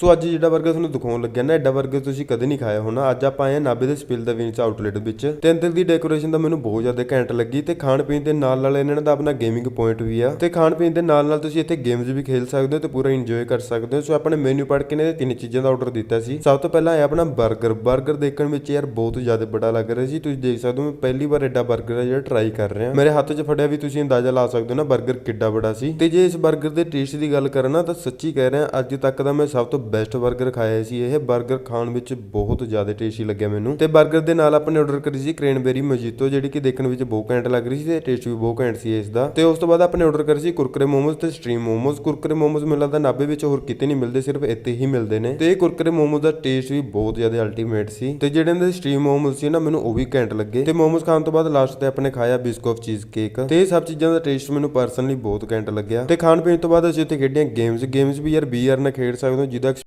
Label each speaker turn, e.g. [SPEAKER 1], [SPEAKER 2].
[SPEAKER 1] ਸੋ ਅੱਜ ਜਿਹੜਾ 버ਗਰ ਤੁਹਾਨੂੰ ਦਿਖਾਉਣ ਲੱਗਿਆ ਨਾ, ਐਡਾ 버ਗਰ ਤੁਸੀਂ ਕਦੇ ਨਹੀਂ ਖਾਇਆ ਹੋਣਾ। ਅੱਜ ਆਪਾਂ ਆਏ ਨਾਬੇ ਦੇ ਸਪਿਲ ਦਾ ਵਿੰਚ, ਆਊਟਲੈਟ ਵਿੱਚ। ਤਿੰਨ ਦਿਨ ਦੀ ਡੈਕੋਰੇਸ਼ਨ ਦਾ ਮੈਨੂੰ ਬਹੁਤ ਜ਼ਿਆਦਾ ਘੈਂਟ ਲੱਗੀ ਤੇ ਖਾਣ ਪੀਣ ਦੇ ਨਾਲ ਨਾਲ ਇਹਨਾਂ ਦਾ ਆਪਣਾ ਗੇਮਿੰਗ ਪੁਆਇੰਟ ਵੀ ਆ। ਤੇ ਖਾਣ ਪੀਣ ਦੇ ਨਾਲ ਨਾਲ ਤੁਸੀਂ ਇੱਥੇ ਗੇਮਸ ਵੀ ਖੇਡ ਸਕਦੇ ਹੋ ਤੇ ਪੂਰਾ ਇੰਜੋਏ ਕਰ ਸਕਦੇ ਹੋ। ਸੋ ਆਪਣੇ ਮੈਨੂ ਪੜ ਕੇ ਨੇ ਤਿੰਨ ਚੀਜ਼ਾਂ ਦਾ ਆਰਡਰ ਦਿੱਤਾ ਸੀ। ਸਭ ਤੋਂ ਪਹਿਲਾਂ ਹੈ ਆਪਣਾ 버ਗਰ 버ਗਰ ਦੇਖਣ ਵਿੱਚ ਯਾਰ ਬਹੁਤ ਜ਼ਿਆਦਾ ਬੜਾ ਲੱਗ ਰਿਹਾ ਸੀ। ਤੁਸੀਂ ਦੇਖ ਸਕਦੇ ਹੋ, ਮੈਂ ਪਹਿਲੀ ਵਾਰ ਐਡਾ 버ਗਰ ਜਿਹੜਾ ਟਰਾਈ ਕਰ ਰਿਹਾ। ਮੇਰੇ ਹੱਥ 'ਚ ਫੜਿਆ ਵੀ ਤੁਸੀਂ ਅੰਦਾਜ਼ਾ ਲਾ ਸਕਦੇ ਹੋ ਨਾ 버ਗਰ ਕਿੱਡਾ ਬੜਾ ਸੀ। ਤੇ ਜੇ ਇਸ 버ਗਰ ਦੇ ਟੇਸਟ ਦੀ ਗੱਲ ਕਰਾਂ ਨਾ, ਤਾਂ ਸੱਚੀ ਕਹਿ ਰਿਹਾ, ਅੱਜ ਤੱਕ ਦਾ ਮੈਂ ਸਭ ਤੋਂ ਬੈਸਟ 버ਗਰ ਖਾਇਆ ਸੀ ਇਹ। 버ਗਰ ਖਾਣ ਵਿੱਚ ਬਹੁਤ ਜ਼ਿਆਦਾ ਟੇਸਟੀ ਲੱਗਿਆ ਮੈਨੂੰ। ਤੇ 버ਗਰ ਦੇ ਨਾਲ ਆਪਾਂ ਨੇ ਆਰਡਰ ਕਰੀ ਸੀ ਕ੍ਰੇਨਬੇਰੀ ਮੋਜੀਤੋ ਜਿਹੜੀ ਕਿ ਦੇਖਣ ਵਿੱਚ ਬਹੁਤ ਘੈਂਟ ਲੱਗ ਰਹੀ ਸੀ ਤੇ ਟੇਸਟ ਵੀ ਬਹੁਤ ਘੈਂਟ ਸੀ ਇਸ ਦਾ। ਤੇ ਉਸ ਤੋਂ ਬਾਅਦ ਆਪਾਂ ਨੇ ਆਰਡਰ ਕਰੀ ਸੀ ਕੁਰਕਰੇ ਮੋਮੋਸ ਤੇ ਸਟ੍ਰੀਮ ਮੋਮੋਸ। ਕੁਰਕਰੇ ਮੋਮੋਸ ਮੈਨੂੰ ਲੱਗਦਾ ਨਾਬੇ ਵਿੱਚ ਹੋਰ ਕਿਤੇ ਨਹੀਂ ਮਿਲਦੇ, ਸਿਰਫ ਇੱਥੇ ਹੀ ਮਿਲਦੇ ਨੇ। ਤੇ ਇਹ ਕੁਰਕਰੇ ਮੋਮੋਸ ਦਾ ਟੇਸਟ ਵੀ ਬਹੁਤ ਜ਼ਿਆਦਾ ਅਲਟੀਮੇਟ ਸੀ। ਤੇ ਜਿਹੜੇ ਇਹਨਾਂ ਦੇ ਸਟ੍ਰੀਮ ਮੋਮੋਸ ਸੀ ਨਾ, ਮੈਨੂੰ ਉਹ ਵੀ ਘੈਂਟ ਲੱਗੇ। ਤੇ ਮੋਮੋਸ ਖਾਣ ਤੋਂ ਬਾਅਦ ਲਾਸਟ ਤੇ ਆਪਣੇ ਖਾਇਆ ਬਿਸਕੋਫ ਚੀਜ਼ ਕੇਕ ਤੇ ਇਹ ਸਭ ਚੀਜ਼ਾਂ ਦਾ ਟੇਸਟ ਮੈਨੂੰ ਪਰਸਨਲੀ ਬਹੁਤ ਘੈਂਟ ਲੱਗਿਆ। ਤੇ ਖਾਣ ਪੀਣ ਤੋਂ ਬਾਅਦ ਅਸੀਂ ਉੱਥੇ ਖੇਡੀਆਂ ਗੇਮਸ ਗੇਮਸ ਵੀ ਯਾਰ ਬੀਆਰ ਨਾਲ ਖੇਡ ਸਕਦੇ ਹੋ, ਜਿਹਦਾ